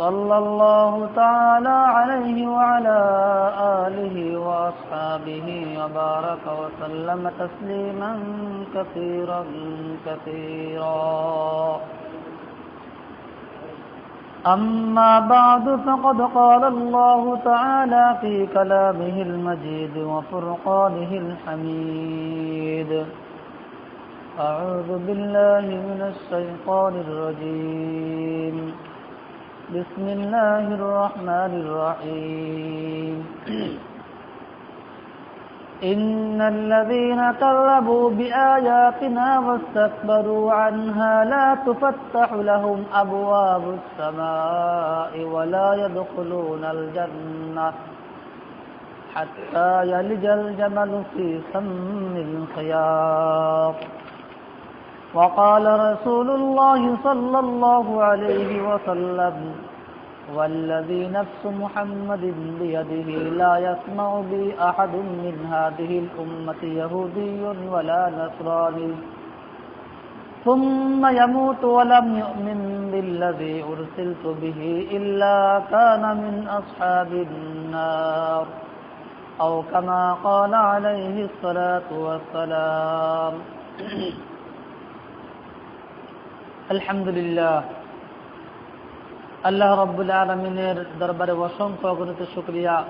صلى الله تعالى عليه وعلى آله وأصحابه وبارك وسلم تسليما كثيرا كثيرا. أما بعد فقد قال الله تعالى في كلامه المجيد وفرقانه الحميد. أعوذ بالله من الشيطان الرجيم. بسم الله الرحمن الرحيم. إن الذين كذبوا بآياتنا واستكبروا عنها لا تفتح لهم أبواب السماء ولا يدخلون الجنة حتى يلج الجمل في سم الخياط. وقال رسول الله صلى الله عليه وسلم والذي نفس محمد بيده لا يسمع بي أحد من هذه الأمة يهودي ولا نصراني. ثم يموت ولم يؤمن بالذي أرسلت به إلا كان من أصحاب النار. أو كما قال عليه الصلاة والسلام. আলহামদুলিল্লাহ। আল্লাহ রব্বুল আলমিনের দরবারে অসংখ্য অগণিত শুক্রিয়া।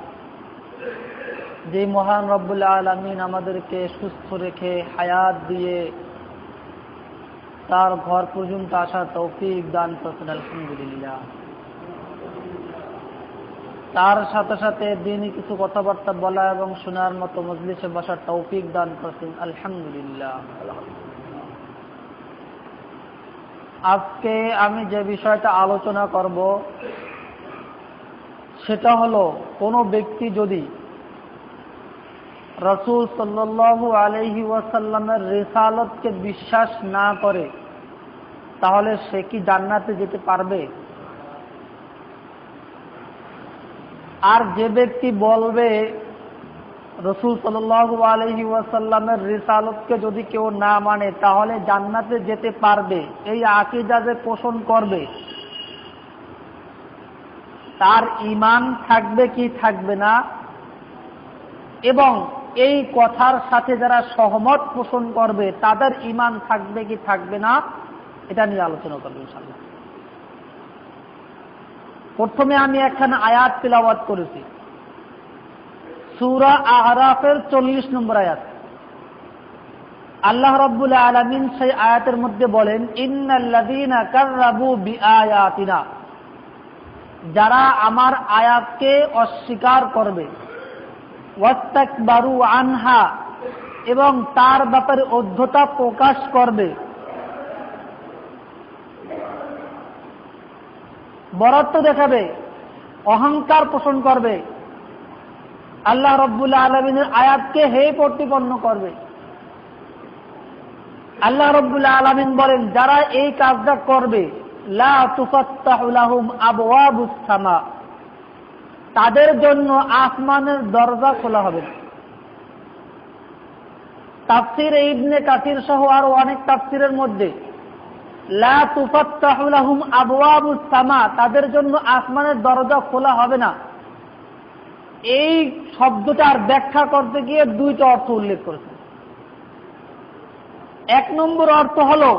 যে মহান রব্বুল আলমিন আমাদেরকে সুস্থ রেখে হায়াত দিয়ে তার ঘর পর্যন্ত আসার তৌফিক দান করছেন, আলহামদুলিল্লাহ। তার সাথে সাথে দিনই কিছু কথাবার্তা বলা এবং শোনার মতো মজলিসে বসার তৌফিক দান করছেন, আলহামদুলিল্লাহ। আজকে আমি যে বিষয়টা আলোচনা করব, সেটা হলো কোনো ব্যক্তি যদি রসুল সাল্লু আলহি ওয়াসাল্লামের রেসালতকে বিশ্বাস না করে, তাহলে সে কি জান্নাতে যেতে পারবে? আর যে ব্যক্তি বলবে রসুল সাল্লু আলহি ওয়াসাল্লামের রিসালতকে যদি কেউ না মানে তাহলে জান্নাতে যেতে পারবে, এই আকিদা যে পোষণ করবে। তার ইমান থাকবে কি থাকবে না? এবং এই কথার সাথে যারা সহমত পোষণ করবে, তাদের ইমান থাকবে কি থাকবে না? এটা নিয়ে আলোচনা করবে ইনশাল্লাহ প্রথমে আমি একখানে আয়াত তিলাওয়াত করেছি। সুরা আহরাফের চল্লিশ নম্বর আয়াত। আল্লাহ রব্বুল আলমিন সেই আয়াতের মধ্যে বলেন ইন্নাল্লাদিনা যারা আমার আয়াতকে অস্বীকার করবে বারু আনহা, এবং তার ব্যাপারে অধ্যতা প্রকাশ করবে, বরত্ব দেখাবে, অহংকার পোষণ করবে আল্লাহ রব্বুল্লাহ আলমিনের আয়াতকে হে প্রতিপন্ন করবে। আল্লাহ রব্বুল্লাহ আলমিন বলেন, যারা এই কাজটা করবে তাদের জন্য আসমানের দরজা খোলা হবে তাফসির ইবনে কাসির সহ আরও অনেক তাফসিরের মধ্যে, লা তুফাত্তাহুলাহুম আবওয়াবুসামা তাদের জন্য আসমানের দরজা খোলা হবে না। এই শব্দটার ব্যাখ্যা করতে গিয়ে দুইটা অর্থ উল্লেখ করেছে এক নম্বর অর্থ হল,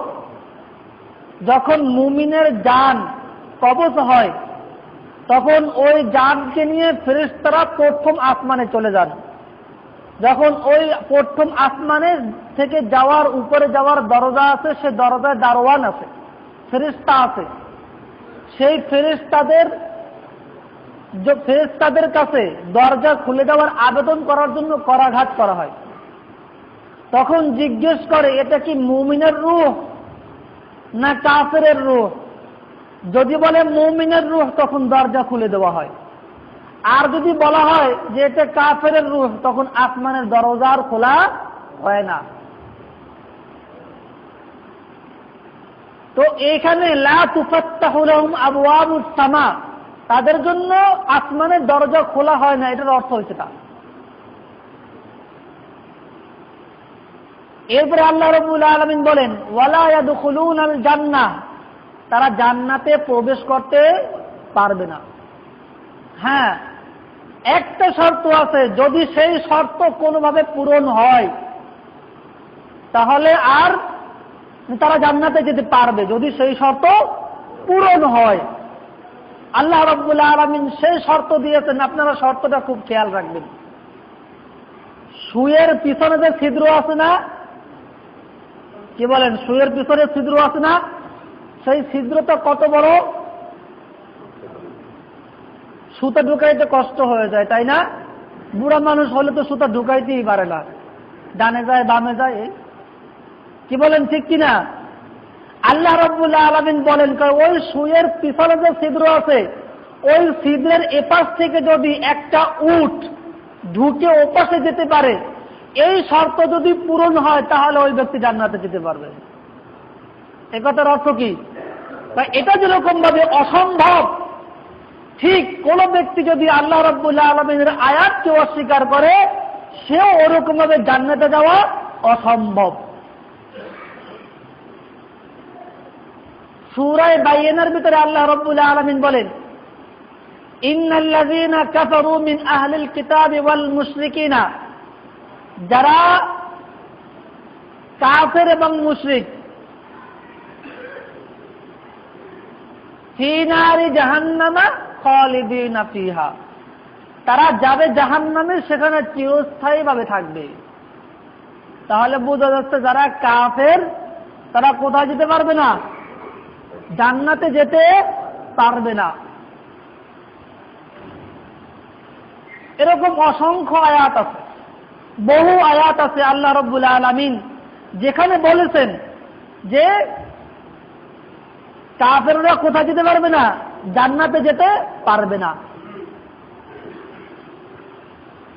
যখন মুমিনের যান কবচ হয়, তখন ওই যানকে নিয়ে ফেরেশতারা প্রথম আসমানে চলে যান। যখন ওই প্রথম আসমানের থেকে যাওয়ার উপরে যাওয়ার দরজা আছে, সে দরজায় দারোয়ান আছে ফেরিস্তা আছে। সেই ফেরিস্তাদের ফেরিস্তাদের কাছে দরজা খুলে দেওয়ার আবেদন করার জন্য করাঘাত করা হয়। তখন জিজ্ঞেস করে, এটা কি মুমিনের রূহ না কাফের রূহ? যদি বলে মুমিনের রূহ, তখন দরজা খুলে দেওয়া হয়। আর যদি বলা হয় যে এটা কাফের রূহ, তখন আসমানের দরজার খোলা হয় না। তো এখানে আবু আবু সামা তাদের জন্য আসমানের দরজা খোলা হয় না, এটার অর্থ হয়েছে তা। এরপরে আল্লাহ রবুল আলমিন বলেন ওয়ালায়াদুল আল জান্না তারা জান্নাতে প্রবেশ করতে পারবে না। হ্যাঁ একটা শর্ত আছে, যদি সেই শর্ত কোনোভাবে পূরণ হয়, তাহলে আর তারা জান্নাতে যেতে পারবে, যদি সেই শর্ত পূরণ হয়। আল্লাহ রব্বুল্লাহ আলমিন সেই শর্ত দিয়েছেন, আপনারা শর্তটা খুব খেয়াল রাখবেন। সুয়ের পিছনে যে ছিদ্র আছে না, কি বলেন, সুয়ের পিছনে ছিদ্র আছে না, সেই ছিদ্রটা কত বড়? সুতা ঢুকাইতে কষ্ট হয়ে যায়, তাই না? বুড়া মানুষ হলে তো সুতা ঢুকাইতেই পারে না। ডানে যায়, বামে যায় কি বলেন, ঠিক কিনা? আল্লাহ রব্বুল্লাহ আলমিন বলেন ওই সুয়ের পিছনে যে ছিদ্র আছে, ওই ছিদ্রের এপাশ থেকে যদি একটা উট ঢুকে ওপাশে যেতে পারে, এই শর্ত যদি পূরণ হয়, তাহলে ওই ব্যক্তি জান্নাতে যেতে পারবে। একথার অর্থ কি? এটা যেরকম ভাবে অসম্ভব, ঠিক কোন ব্যক্তি যদি আল্লাহ রব্বুল্লাহ আলমিনের আয়াতকে অস্বীকার করে, সেও ওরকম ভাবে জান্নাতে যাওয়া অসম্ভব। সুরায় বাইয়েনার ভিতরে আল্লাহ রব্বুল্লাহ আলমিন বলেন যারা কাফের এবং মুশরিক জাহান্নামা তারা যাবে জাহান্নামে সেখানে চিরস্থায়ী ভাবে থাকবে। তাহলে বোঝা যাচ্ছে যারা কাফের, তারা কোথায় যেতে পারবে না? জান্নাতে যেতে পারবে না। এরকম অসংখ্য আয়াত আছে। বহু আয়াত আছে আল্লাহ রব্বুল আলমিন, যেখানে বলেছেন যে কাফেররা কোথায় যেতে পারবে না? জান্নাতে যেতে পারবে না।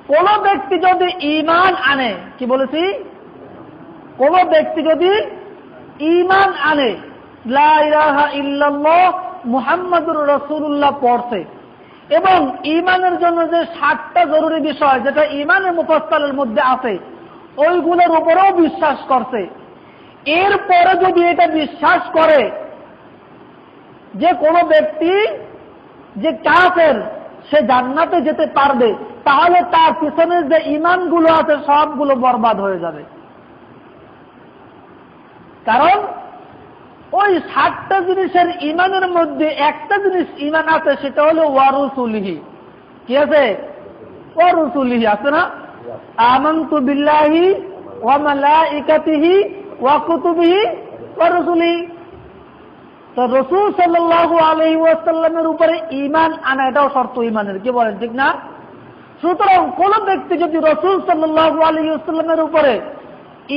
কোন ব্যক্তি যদি ইমান আনে, কি বলেছি? কোন ব্যক্তি যদি ইমান আনে মুহাম্মদুর রসুল্লাহ পড়ছে। এবং ইমানের জন্য যে সাতটা জরুরি বিষয়, যেটা ইমানের মুফাস্তালের মধ্যে আছে, ওইগুলোর উপরেও বিশ্বাস করছে। এরপরে যদি এটা বিশ্বাস করে যে কোনো ব্যক্তি যে কাফের, সে জান্নাতে যেতে পারবে, তাহলে তার পিছনে যে ইমানগুলো আছে, সবগুলো বরবাদ হয়ে যাবে। কারণ ওই সাতটা জিনিসের ইমানের মধ্যে একটা জিনিস ইমান আছে, সেটা হলো ওয়ারুসুলিহি। কি আছে? ওয়ারুসুলিহি আছে না? আমন্তু বিল্লাহি ওয়া মালাইকাতিহি ওয়া কুতুবিহি তো রসুল সাল্লাল্লাহু আলাইহি ওয়াসাল্লামের উপরে ইমান আনা, এটাও শর্ত ইমানের কি বলেন, ঠিক না? সুতরাং কোন ব্যক্তি যদি রসুল সাল্লাল্লাহু আলাইহি ওয়াসাল্লামের উপরে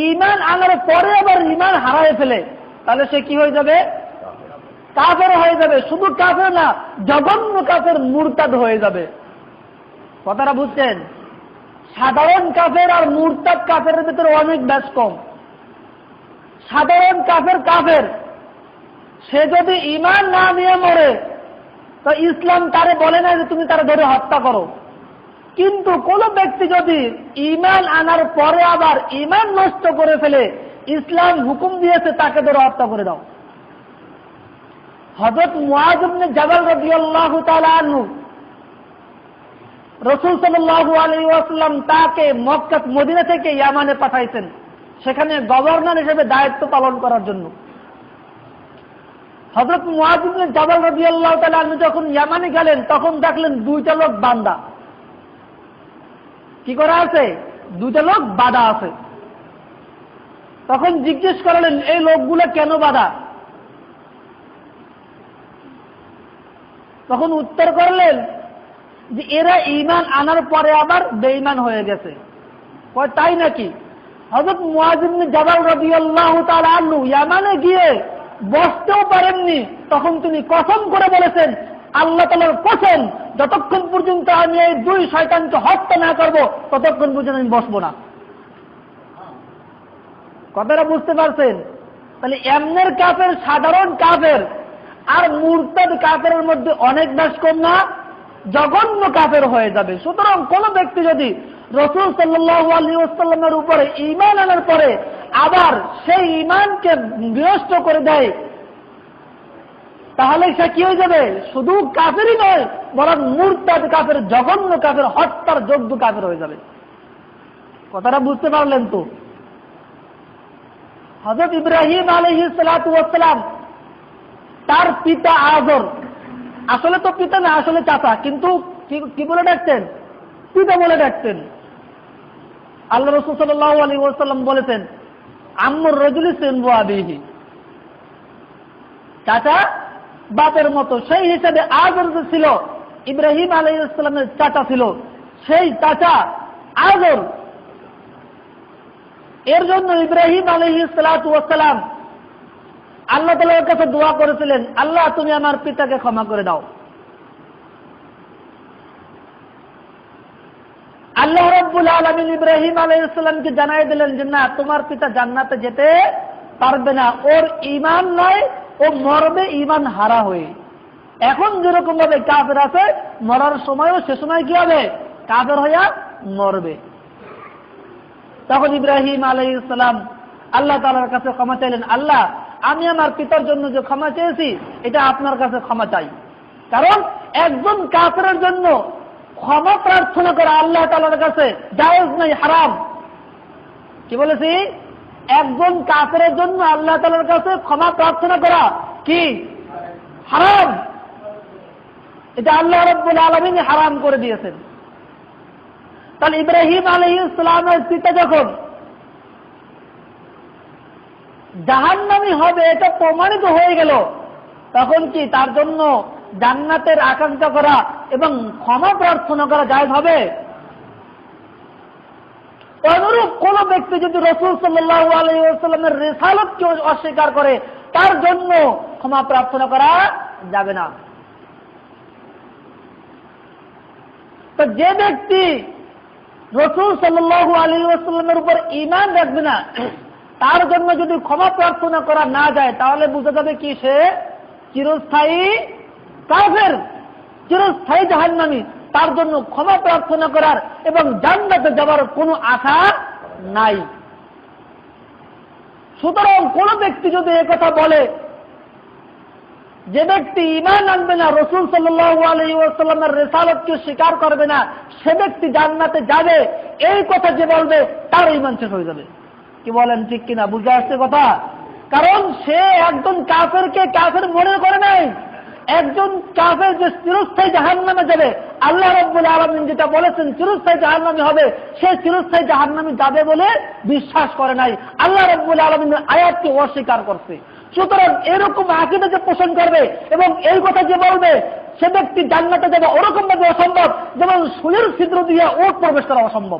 ইমান আনার পরে আবার ইমান হারায় ফেলে তাহলে সে কি হয়ে যাবে? কাফের হয়ে যাবে। শুধু কাফের না, জঘন্য কাফের মুরতাদ হয়ে যাবে। কথাটা বুঝছেন? সাধারণ কাফের আর মুরতাদ কাফের ভিতরে অনেক ব্যাস কম। সাধারণ কাফের কাফের। সে যদি ইমান না নিয়ে মরে, তো ইসলাম তারে বলে না যে তুমি তারা ধরে হত্যা করো। কিন্তু কোন ব্যক্তি যদি ইমান আনার পরে আবার ইমান নষ্ট করে ফেলে ইসলাম হুকুম দিয়েছে, তাকে ধরে হত্যা করে দাও। হজরত মুআজনে জাবাল রবি আল্লাহ তালু রসুল সাল্লাহ আলী ওয়াসাল্লাম তাকে মক্কা, মদিনা থেকে ইয়ামানে পাঠাইছেন। সেখানে গভর্নর হিসেবে দায়িত্ব পালন করার জন্য। হজরত মুআজনে জাবাল রবি আল্লাহ তালু যখন ইয়ামানে গেলেন, তখন দেখলেন দুইটা লোক বান্দা। কি করা আছে? দুইটা লোক বাধা আছে। তখন জিজ্ঞেস করলেন, এই লোকগুলো কেন বাধা? তখন উত্তর করলেন যে, এরা ইমান আনার পরে আবার বেঈমান হয়ে গেছে। তাই নাকি? হজরত জাবাল রবি আল্লাহ আল্লু ইয়ামানে গিয়ে বসতেও পারেননি। তখন তিনি কসম করে বলেছেন, আল্লাহ তালার কসম, যতক্ষণ পর্যন্ত আমি এই দুই শয়তানকে হত্যা না করব, ততক্ষণ পর্যন্ত আমি বসবো না। কথাটা বুঝতে পারছেন? তাহলে এমনের কাফের, সাধারণ কাফের আর মুরতাদ কাফের মধ্যে অনেক কম না জঘন্য কাফের হয়ে যাবে। সুতরাং কোন ব্যক্তি যদি রসুল সাল্লাহ আলী উপরে ইমান আনার পরে আবার সেই ইমানকে বিনষ্ট করে দেয়, তাহলে সে কি হয়ে যাবে? শুধু কাফেরই নয়, বরং মুরতাদ কাফের, জঘন্য কাফের, হত্যার যোগ্য কাফের হয়ে যাবে। কথাটা বুঝতে পারলেন তো? হজরত ইব্রাহিম আলহি সালাম, তার পিতা আজর। আসলে তো পিতা না, আসলে চাচা। কিন্তু কি- বলে ডাকতেন? পিতা বলে ডাকতেন। আল্লাহ রসুল সাল্লাহ ওসাল্লাম বলেছেন, আম্মুর রজুলি সেনবু আবিহি। চাচা, বাপের মতো সেই হিসাবে আজর যে ছিল, ইব্রাহিম আলাই ইসলামের চাচা ছিল, সেই চাচা আজর এর জন্য ইব্রাহিম আলহি সালাম আল্লাহ তালার কাছে দোয়া করেছিলেন, আল্লাহ, তুমি আমার পিতাকে ক্ষমা করে দাও। আল্লাহ রব্বুল আলমিন ইব্রাহিম আলাইসাল্লামকে জানাই দিলেন যে, না, তোমার পিতা জান্নাতে যেতে পারবে না। ওর ইমান নয়, ও মরবে ইমান হারা হয়ে। এখন যেরকম ভাবে কাফের আছে, মরার সময়ও সে সময় কি হবে? কাফের হইয়া মরবে। তখন ইব্রাহিম আলাই ইসলাম আল্লাহ তালার কাছে ক্ষমা চাইলেন, আল্লাহ, আমি আমার পিতার জন্য যে ক্ষমা চেয়েছি, এটা আপনার কাছে ক্ষমা চাই। কারণ একজন কাফের জন্য ক্ষমা প্রার্থনা করা আল্লাহ তালার কাছে জায়েজ নাই হারাম। কি বলেছি? একজন কাফের জন্য আল্লাহ তালার কাছে ক্ষমা প্রার্থনা করা কি? হারাম। এটা আল্লাহ রব্বুল আলমিন হারাম করে দিয়েছেন। তাহলে ইব্রাহিম আলহ ইসলামের পিতা যখন জাহান্নামি হবে, এটা প্রমাণিত হয়ে গেল। তখন কি তার জন্য জান্নাতের আকাঙ্ক্ষা করা এবং ক্ষমা প্রার্থনা করা যায় হবে? অনুরূপ কোন ব্যক্তি যদি রসুল সাল্লাহ আলাইসাল্লামের রেসালতকে অস্বীকার করে, তার জন্য ক্ষমা প্রার্থনা করা যাবে না। তো যে ব্যক্তি রসুল সাল্লাহ আলী ওয়াসাল্লামের উপর ইমান রাখবে না। তার জন্য যদি ক্ষমা প্রার্থনা করা না যায়, তাহলে বুঝা যাবে কি সে চিরস্থায়ী কাফের, চিরস্থায়ী জাহান্নামী। তার জন্য ক্ষমা প্রার্থনা করার এবং জান্নাতে যাবার কোনো আশা নাই। সুতরাং কোন ব্যক্তি যদি কথা বলে যে ব্যক্তি ইমান আনবে না, রসুল সাল্লামের রেসালতকে স্বীকার করবে না, সে ব্যক্তি জান্নাতে যাবে, এই কথা যে বলবে, তার ইমান শেষ হয়ে যাবে। কি বলেন, ঠিক কিনা? বুঝে আসছে কথা? কারণ সে একজন কাফেরকে কাফের মনে করে নাই। একজন কাফের যে চিরস্থায়ী জাহান নামে যাবে, আল্লাহ রব্বুল আলমিন যেটা বলেছেন, চিরস্থায়ী জাহান নামে হবে, সে চিরস্থায়ী জাহান নামে যাবে বলে বিশ্বাস করে নাই। আল্লাহ রব্বুল আলমিন আয়াতকে অস্বীকার করছে। সুতরাং এরকম আকিদা যে পোষণ করবে এবং এই কথা যে বলবে, সে ব্যক্তি জান্নাতে যাবে ওরকম ভাবে অসম্ভব, যেমন সুলের ছিদ্র দিয়ে ওট প্রবেশ করা অসম্ভব।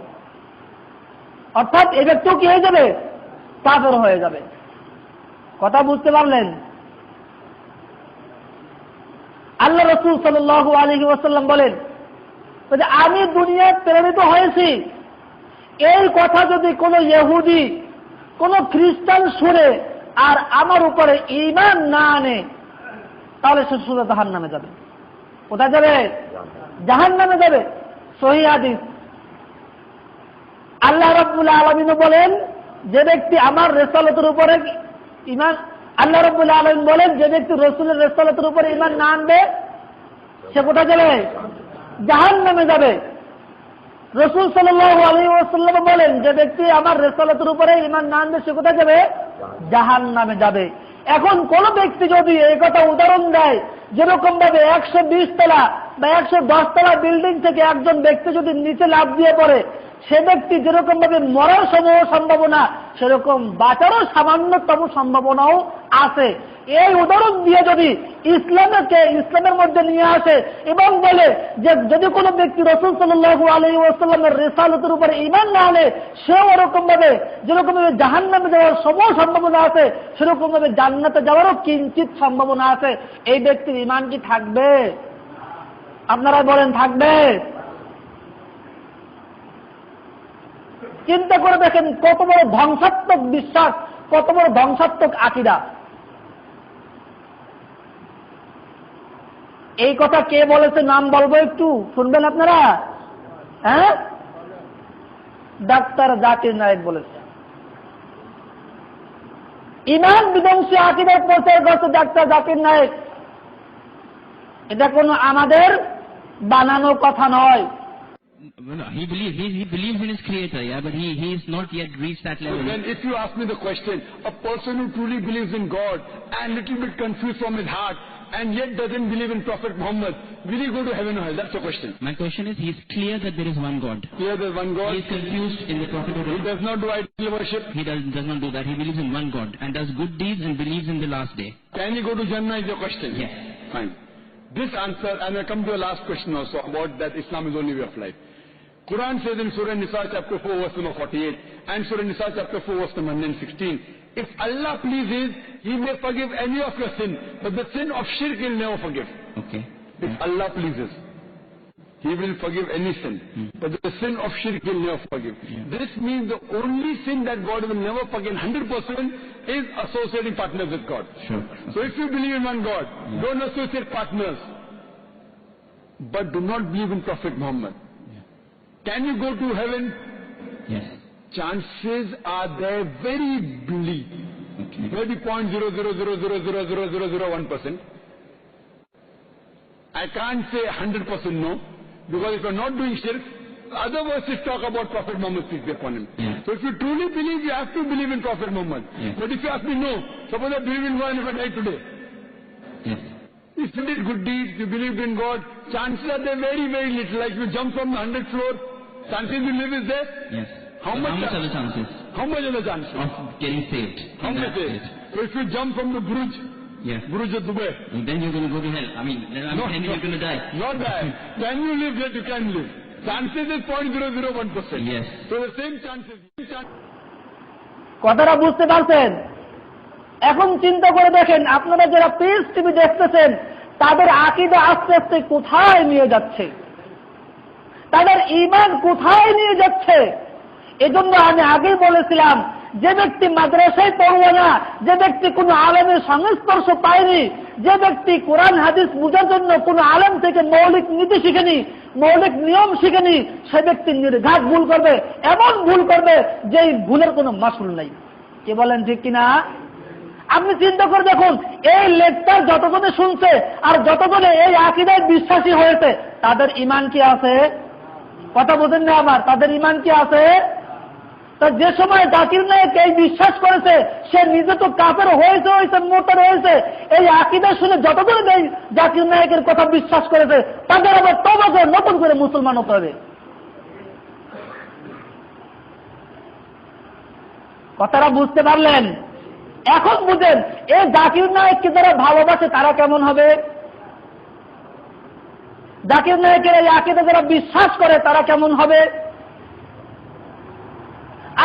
অর্থাৎ এই ব্যক্তিও কি হয়ে যাবে? কাফের হয়ে যাবে। কথা বুঝতে পারলেন? আল্লাহ রসুল সাল আলহি ওয়াসাল্লাম বলেন যে আমি দুনিয়ায় প্রেরিত হয়েছি, এই কথা যদি কোন ইহুদি, কোন খ্রিস্টান শুনে আর আমার উপরে ইমান না আনে, তাহলে সে সোজা জাহান নামে যাবে। কোথায় যাবে? জাহান নামে যাবে। সহি হাদিস। আল্লাহ রব্বুল আলমিন বলেন, যে ব্যক্তি আমার রেসালতের উপরে ইমান আল্লাহ রব্বুল আলমিন বলেন, যে ব্যক্তি রসুলের রেসালতের উপরে ইমান না আনবে, সে কোথায় যাবে? জাহান নামে যাবে। রসুল সাল্লাহ আলী ওসাল্লাম বলেন, যে ব্যক্তি আমার রেসালতের উপরে ইমান না আনবে, সে কোথায় যাবে? জাহান নামে যাবে। এখন কোন ব্যক্তি যদি এই কথা উদাহরণ দেয়, যেরকম ভাবে একশো বিশ তলা বা একশো দশ তলা বিল্ডিং থেকে একজন ব্যক্তি যদি নিচে লাভ দিয়ে পড়ে সে ব্যক্তি যেরকম ভাবে মরার সমূহ সম্ভাবনা, সেরকম বাঁচারও সামান্যতম সম্ভাবনাও আছে। এই উদাহরণ দিয়ে যদি ইসলামকে, ইসলামের মধ্যে নিয়ে আসে এবং বলে যে যদি কোনো ব্যক্তি রসুল সাল্লাহ আলী ওয়াসাল্লামের রেসালতের উপরে ইমান না আনে, সেও ওরকম ভাবে যেরকম ভাবে জাহান নামে যাওয়ার সমূহ সম্ভাবনা আছে সেরকম ভাবে জান্নাতে যাওয়ারও কিঞ্চিত সম্ভাবনা আছে। এই ব্যক্তির ইমান কি থাকবে? আপনারা বলেন, থাকবে। চিন্তা করে দেখেন কত বড় ধ্বংসাত্মক বিশ্বাস, কত বড় ধ্বংসাত্মক আকিরা এই কথা কে বলেছে নাম বলব একটু? শুনবেন আপনারা? হ্যাঁ? ডাক্তার জাতির নায়ক বলেছে। ইমান বিধ্বংসী আকিদের প্রচার করছে ডাক্তার জাতির নায়ক। এটা কোনো আমাদের বানানো কথা নয়। No, he believes he, he believes in his creator, yeah, but he he is not yet reached that level. Then if you ask me the question, a person who truly believes in God and little bit confused from his heart and yet doesn't believe in Prophet Muhammad, will he go to heaven or hell? That's the question. My question is, he is clear that there is one God. Here there's one God. He is confused in the prophet. He does not do idol worship. He does, does not do that. He believes in one God and does good deeds and believes in the last day. Can he go to Jannah is your question? Yes. Fine. This answer, and I come to the last question also about that Islam is only way of life. Quran says in Surah Nisa chapter 4 verse number 48 and Surah Nisa chapter 4 verse number 116, if Allah pleases, He may forgive any of your sin, but the sin of shirk He'll never forgive. Okay. If Allah pleases, He will forgive any sin. Hmm. But the sin of shirk He'll never forgive. This means the only sin that God will never forgive 100% is associating partners with God. Sure. So if you believe in one God, don't associate partners. But do not believe in Prophet Muhammad. Can you go to heaven? Yes. Chances are there very bleak. Okay. Maybe point zero zero zero zero zero zero zero zero one percent. I can't say 100% no, because if you're not doing shirk, other verses talk about Prophet Muhammad peace be upon him. Yeah. So if you truly believe, you have to believe in Prophet Muhammad. Yeah. But if you ask me, no, suppose I believe in God if I die today. Yes. If you did good deeds, you believed in God, chances are they very, very little. Like you jump from the 100th floor, chances you live is there. Yes. How So much How much are- are the chances How much are the chances? of getting saved? How much state? So if you jump from the Burj, Yeah. Burj of Dubai, And then you're going to go to hell. I mean, I'm saying you're going to die. Not that. Can you live that you can live? Chances is 0.001%. Yes. So the same chances. same chances. কথাটা বুঝতে পারছেন এখন চিন্তা করে দেখেন আপনারা যারা piece TV দেখতেছেন তাদের আকিদা আস্তে আস্তে কোথায় নিয়ে যাচ্ছে তাদের ইমান কোথায় নিয়ে যাচ্ছে? এজন্য আমি আগেই বলেছিলাম, যে ব্যক্তি মাদ্রাসায় পড়বে না, যে ব্যক্তি কোনো আলেমের সংস্পর্শ পায়নি, যে ব্যক্তি কোরআন, হাদিস বুঝার জন্য কোনো আলেম থেকে মৌলিক নীতি শিখেনি, মৌলিক নিয়ম শিখেনি, সে ব্যক্তি নির্ঘাত ভুল করবে, এমন ভুল করবে যে ভুলের কোনো মাসুল নেই। কে বলেন ঠিক কিনা? আপনি চিন্তা করে দেখুন, এই লেকচার যতজনে শুনছে আর যতজনে এই আকিদায় বিশ্বাসী হয়েছে, তাদের ইমান কি আছে? কথা বোঝেন না আবার, তাদের ইমান কি আছে? তা যে সময় জাকির নায়ক এই বিশ্বাস করেছে, সে নিজে তো কাপের হয়েছে হয়েছে মোটার হয়েছে। এই আকিদা শুনে যতজন এই জাকির নায়কের কথা বিশ্বাস করেছে, তাদের আবার তবা নতুন করে মুসলমান হতে হবে। কথাটা বুঝতে পারলেন? এখন বুঝেন, এই জাকির নায়ককে যারা ভালোবাসে, তারা কেমন হবে? জাকির নায়কের এই আকিদা যারা বিশ্বাস করে, তারা কেমন হবে?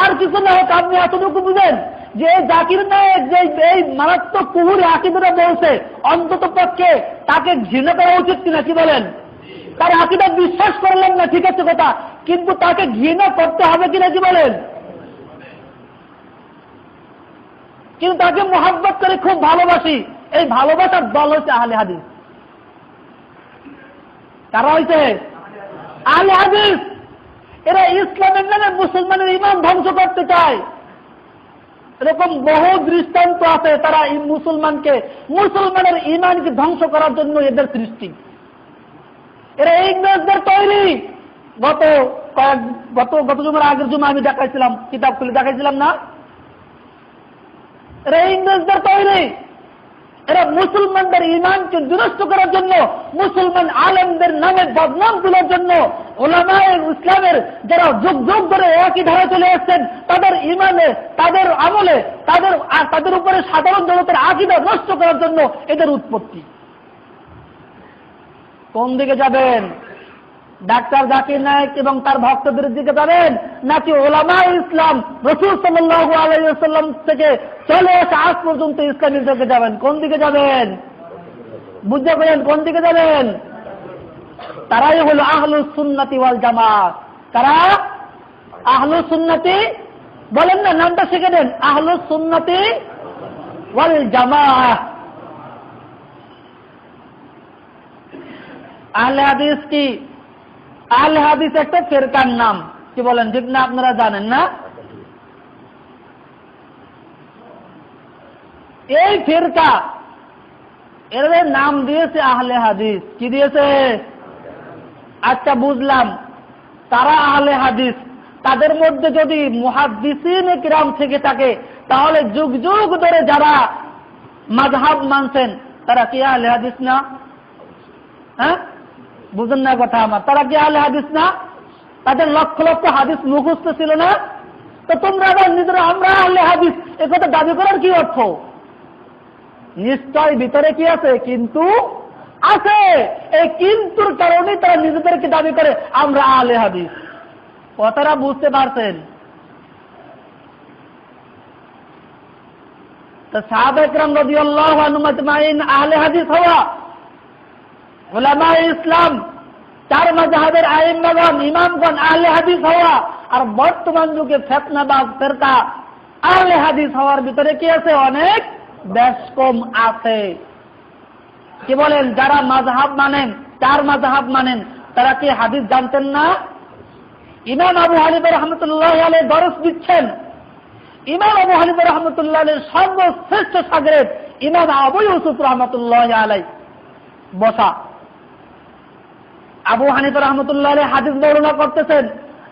আর কিছু না হোক, আপনি এতটুকু বুঝেন যে জাকির নায়ক যে এই মারাত্মক কুহুরি আকিদাটা বলছে, অন্তত পক্ষে তাকে ঘৃণা করা উচিত কিনা কি বলেন? তার আকিদা বিশ্বাস করলেন না, ঠিক আছে কথা, কিন্তু তাকে ঘৃণা করতে হবে কিনা কি বলেন? কিন্তু তাকে মোহাব্বত করে খুব ভালোবাসি। এই ভালোবাসার দল হচ্ছে আহলে হাদিস। কারা হয়েছে আহলে হাদিস। এরা ইসলামের নামে মুসলমানের ইমান ধ্বংস করতে চায়। এরকম বহু দৃষ্টান্ত আছে তারা এই মুসলমানকে, মুসলমানের ইমানকে ধ্বংস করার জন্য এদের সৃষ্টি। এরা ইংরেজদের তৈরি। গত কয়েক, গত গত জুমার আগের জুমা আমি দেখাইছিলাম, কিতাব খুলে দেখাইছিলাম না? এরা ইংরেজদের তৈরি। এরা মুসলমানদের ইমানকে দুরস্ত করার জন্য, মুসলমান আলমদের নামে বদনাম তোলার জন্য ওলামায় ইসলামের যারা যুগ যুগ ধরে একই ধারা চলে এসছেন, তাদের ইমানে তাদের আমলে, তাদের তাদের উপরে সাধারণ জগতের আকিদা নষ্ট করার জন্য এদের উৎপত্তি। কোন দিকে যাবেন? ডাক্তার জাকির নায়ক এবং তার ভক্তদের দিকে যাবেন, নাকি ওলামা ইসলাম রসুল সাল্লাহ আলাইসাল্লাম থেকে চলে আসা আজ পর্যন্ত ইসলামের দিকে যাবেন? কোন দিকে যাবেন? বুঝতে পেলেন কোন দিকে যাবেন? তারাই হলো আহলু সুন্নতি ওয়াল জামাত। তারা আহলু সুন্নতি, বলেন না, নামটা শিখে দেন আহলু সুন্নতি ওয়াল জামাত। আহলে হাদিস কি? আহলে হাদিস একটা ফেরকার নাম। কি বলেন, ঠিক না আপনারা জানেন না? এই ফেরকা, এর নাম দিয়েছে আহলে হাদিস, কি দিয়েছে? আচ্ছা বুঝলাম। তারা আহলে হাদিস, তাদের মধ্যে যদি মুহাদ্দিসিন কিরাম থেকে থাকে, তাহলে যুগ যুগ ধরে যারা মাযহাব মানছেন, তারা কি আহলে হাদিস না? হ্যাঁ? বুঝেন না কথা আমার। তারা কি আহলে হাদিস না? তাদের লক্ষ লক্ষ হাদিস মুখস্থ ছিল না। তো তোমরা নিজেরা, আমরা আহলে হাদিস, এ কথা দাবি করার কি অর্থ? নিশ্চয় ভিতরে কি আছে? কিন্তু আছে। এই কিন্তুর কারণে তারা নিজেদেরকে দাবি করে, আমরা আহলে হাদিস। কথাটা বুঝতে পারছেন? তো সাহাবেকরাম রবি আল্লাহ আহলে হাদিস হওয়া ওলামা ইসলাম চার মাজাহাবের আইমাগণ ইমামগণ, আহলে হাদিস হওয়া, আর বর্তমান যুগে ফেতনাবাদ ফেরকা, আহলে হাদিস হওয়ার ভিতরে কি আছে? অনেক বেশ কম আছে। কি বলেন? যারা মাযহাব মানেন চার মাযহাব মানেন, তারা কি হাদিস জানতেন না? ইমাম আবু হানিফা রহমতুল্লাহ আলাই দরস দিচ্ছেন। ইমাম আবু হানিফা রহমতুল্লাহ আলের সর্বশ্রেষ্ঠ সাগরেদ ইমাম আবু ইউসুফ রহমতুল্লাহ আলাই বসা। আবু হানিফা রহমতুল্লাহ হাদিস বর্ণনা করতেছেন।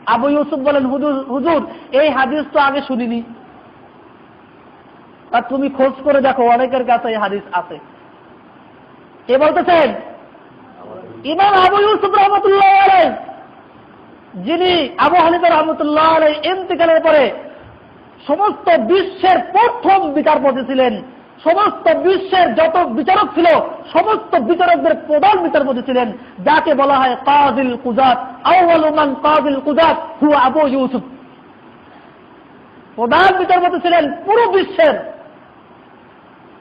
আবু ইউসুফ বলেন, হুজুর হুজুর, এই হাদিস তো আগে শুনিনি। আর তুমি খোঁজ করে দেখো, অনেকের কাছে এই হাদিস আছে। কে বলতেছেন? ইমাম আবু ইউসুফ রহমতুল্লাহ যিনি আবু হানিফা রহমতুল্লাহ ইন্তেকালের পরে সমস্ত বিশ্বের প্রথম বিচারপতি ছিলেন। সমস্ত বিশ্বের যত বিচারক ছিল, সমস্ত বিচারকদের প্রধান বিচারপতি ছিলেন, যাকে বলা হয় কাজিল কুজাত আউ্বালুমান কাজিল কুজাত হু আবু ইউসুফ। প্রধান বিচারপতি ছিলেন পুরো বিশ্বের।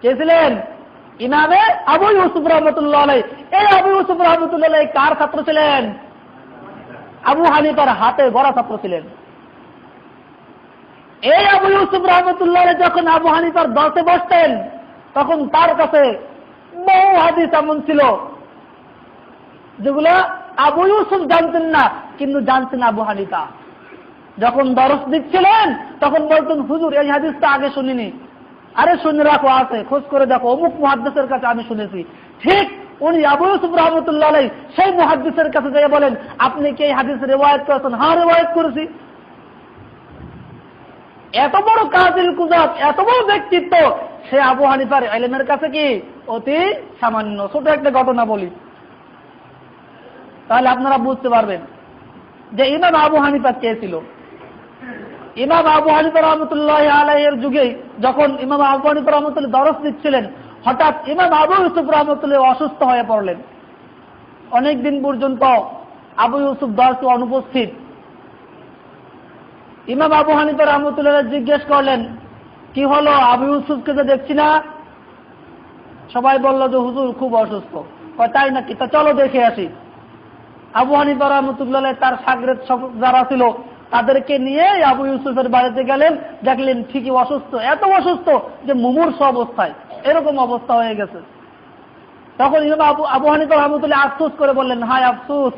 কে ছিলেন? ইমামে আবু ইউসুফ রহমতুল্লাহ আলাই এই আবু ইউসুফ রহমতুল্লাহ কার ছাত্র ছিলেন? আবু হানিফার হাতে গড়া ছাত্র ছিলেন। এই আবু ইউসুফ রহমতুল্লাহ যখন আবু হানিফার দশে বসতেন, তখন তার কাছে বহু হাদিস এমন ছিল, যেগুলো আবু ইউসুফ জানতেন না, কিন্তু জানতেন আবু হানিফা। যখন দরস দিচ্ছিলেন, তখন বলতেন, হুজুর, এই হাদিসটা আগে শুনিনি। আরে, শুনে রাখো, আছে, খোঁজ করে দেখো, অমুক মুহাদ্দিসের কাছে আমি শুনেছি। ঠিক উনি আবু ইউসুফ রহমতুল্লাহ সেই মুহাদ্দিসের কাছে যেয়ে বলেন, আপনি কি এই হাদিস রেওয়ায়ত করেছেন? হ্যাঁ রেওয়ায়ত করেছি। এত বড় কাজিল কুজাত, এত বড় ব্যক্তিত্ব, সে আবু হানিফার এলেমের কাছে কি অতি সামান্য? ছোট একটা ঘটনা বলি। তাহলে আপনারা বুঝতে পারবেন যে ইমাম আবু হানিফা কে ছিল। ইমাম আবু হানিফা রহমতুল্লাহ আলাইয়ের যুগে যখন ইমাম আবু হানিফা রহমতুল্লাহ দরস দিচ্ছিলেন, হঠাৎ ইমাম আবু ইউসুফ রহমতুল্লাহ অসুস্থ হয়ে পড়লেন। অনেক দিন পর্যন্ত আবু ইউসুফ দরসে অনুপস্থিত। ইমাম আবু হানিফা রহমতুল্লাহ জিজ্ঞেস করলেন, কি হলো? আবু ইউসুফকে তো দেখছি না। সবাই বলল যে, হুজুর, খুব অসুস্থ। তাই নাকি? তা চলো দেখে আসি। আবু হানিফা রহমতুল্লাহ তার সাগরের যারা ছিল, তাদেরকে নিয়ে আবু ইউসুফের বাড়িতে গেলেন। দেখলেন, ঠিকই অসুস্থ, এত অসুস্থ যে মুমূর্ষ অবস্থায়। এরকম অবস্থা হয়ে গেছে। তখন ইমাম আবু আবু হানিফা রহমতুল্লাহ আফসুস করে বললেন, হায় আফসুস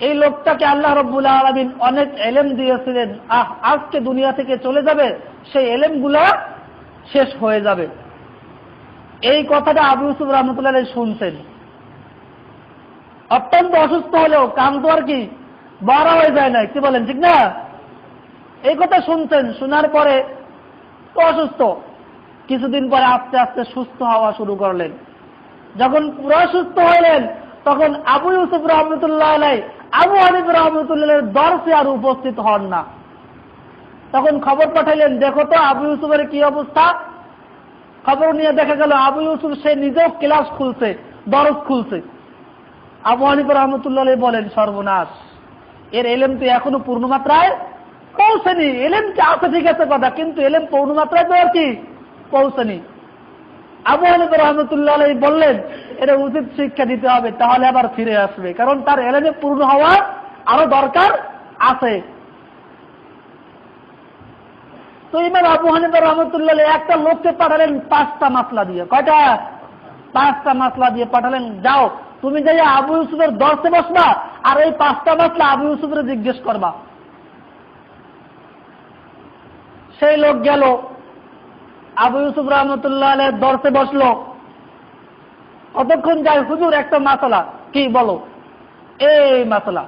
এই লোকটাকে আল্লাহ রব্বুল আলমিন অনেক এলেম দিয়েছিলেন। আহ, আজকে দুনিয়া থেকে চলে যাবে, সেই এলেমগুলা শেষ হয়ে যাবে। এই কথাটা আবু ইউসুফ রহমতুল্লাহ শুনছেন। অত্যন্ত অসুস্থ হলেও কাম তো আর কি বড় হয়ে যায় না কি বলেন, ঠিক না? এই কথা শুনছেন, শোনার পরে তো অসুস্থ। কিছুদিন পরে আস্তে আস্তে সুস্থ হওয়া শুরু করলেন। যখন পুরো সুস্থ হইলেন তখন আবু ইউসুফ রহমতুল্লাহ আলাই আবু হানিফ রহমতুল্লাহ দর্শে আর উপস্থিত হন না। তখন খবর পাঠাইলেন, দেখো তো আবু ইউসুফের কি অবস্থা? খবর নিয়ে দেখা গেল, আবু ইউসুফ সে নিজেও ক্লাস খুলছে দরজ খুলছে। আবু হানিফ রহমতুল্লাহ বলেন, সর্বনাশ, এর এলেম তো এখনও পূর্ণমাত্রায় পৌঁছেনি। এলেম আছে ঠিক আছে কথা, কিন্তু এলেম পূর্ণমাত্রায় তো আর কি পৌঁছেনি। আবু হানিফ রহমতুল্লাহ বললেন, এটা উচিত শিক্ষা দিতে হবে, তাহলে আবার ফিরে আসবে। কারণ তার এলেমে পূর্ণ হওয়া আরও দরকার আছে। তো ইমাম আবু হানিফা রহমতুল্লাহ একটা লোককে পাঠালেন পাঁচটা মাসলা দিয়ে। কয়টা? পাঁচটা মাসলা দিয়ে পাঠালেন, যাও, তুমি যাই আবু ইউসুফের দশে বসবা আর এই পাঁচটা মাসলা আবু ইউসুফের জিজ্ঞেস করবা। সেই লোক গেল আবু ইউসুফ রহমতুল্লাহ আলের দর্শে বসল। কতক্ষণ যায়, হুজুর, একটা মাসলা। কি বলো? এই মাসলা।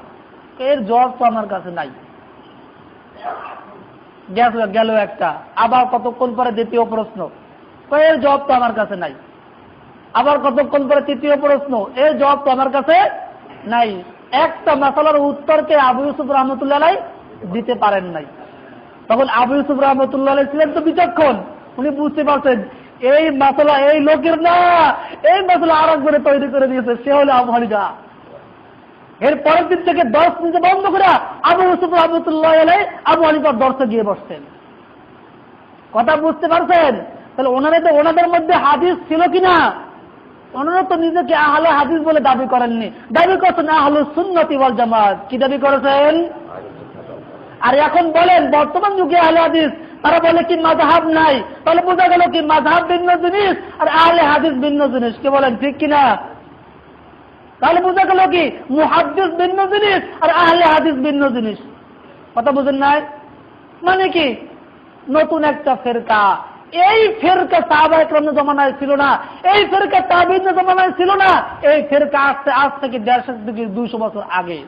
এর জবাব তো আমার কাছে নাই। গেল একটা। আবার কতক্ষণ পরে দ্বিতীয় প্রশ্ন? এর জবাব তো আমার কাছে নাই। আবার কতক্ষণ পরে তৃতীয় প্রশ্ন? এর জবাব তো আমার কাছে নাই। একটা মাসালার উত্তরকে আবু ইউসুফ রহমতুল্লাহ দিতে পারেন নাই। তখন আবু ইউসুফ রহমতুল্লাহ ছিলেন তো বিচক্ষণ। উনি বুঝতে পারছেন, এই মাসালা এই লোকের না, এই মাসালা আর একবারে তৈরি করে দিয়েছে, সে হলো আবু হানিফা। এর পরের দিন থেকে দশ নিতে বন্ধ করে আবু ইউসুফ রহমতুল্লাহ আলাই আবু হানিফার দর্শে গিয়ে বসছেন। কথা বুঝতে পারছেন? তাহলে ওনারা তো ওনাদের মধ্যে হাদিস ছিল কিনা? ওনারা তো নিজেকে আহলে হাদিস বলে দাবি করেননি। দাবি করছেন আহলে সুন্নতি ওয়াল জামাত। কি দাবি করেছেন? আর এখন বলেন, বর্তমান যুগে আহলে হাদিস তারা বলে, কি মাঝহাব নাই? তাহলে বোঝা গেল কি মাঝহাব ভিন্ন জিনিস আর আহলে হাদিস ভিন্ন জিনিস। কে বলেন, ঠিক কিনা? তাহলে বোঝা গেল কি মুহাদ্দিস ভিন্ন জিনিস আর আহলে হাদিস ভিন্ন জিনিস। কথা বুঝেন নাই? মানে কি? নতুন একটা ফেরকা। এই ফেরকা সাহাবা একরমের জমানায় ছিল না। এই ফেরকা তাবিনের জমানায় ছিল না। এই ফেরকা আসতে, আজ থেকে দেড়শো থেকে দুইশো বছর আগে।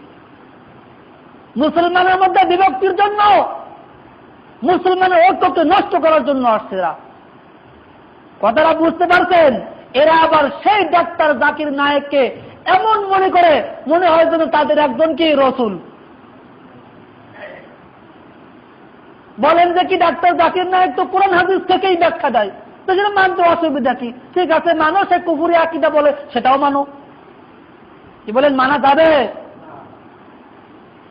মুসলমানের মধ্যে বিভক্তির জন্য মুসলমানের ঐক্যকে নষ্ট করার জন্য আসছে এরা। কথাটা বুঝতে পারছেন? এরা আবার সেই ডাক্তার জাকির নায়েককে এমন মনে করে, মনে হয় যেন তাদের একজন কি রসুল। বলেন যে কি, ডাক্তার জাকির নায়ক তো কোরআন হাদিস থেকেই ব্যাখ্যা দেয়। তো সেটা মানতে অসুবিধা কি? ঠিক আছে, মানো, সে কুকুরি আকিদা বলে, সেটাও মানো। কি বলেন, মানা যাবে?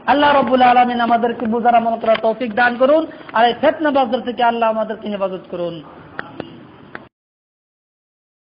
আল্লাহ রবুল আলমিন আমাদেরকে বুঝার আমল করার তৌফিক দান করুন। আর এই ফেতনা বাজার থেকে আল্লাহ আমাদেরকে হেফাজত করুন।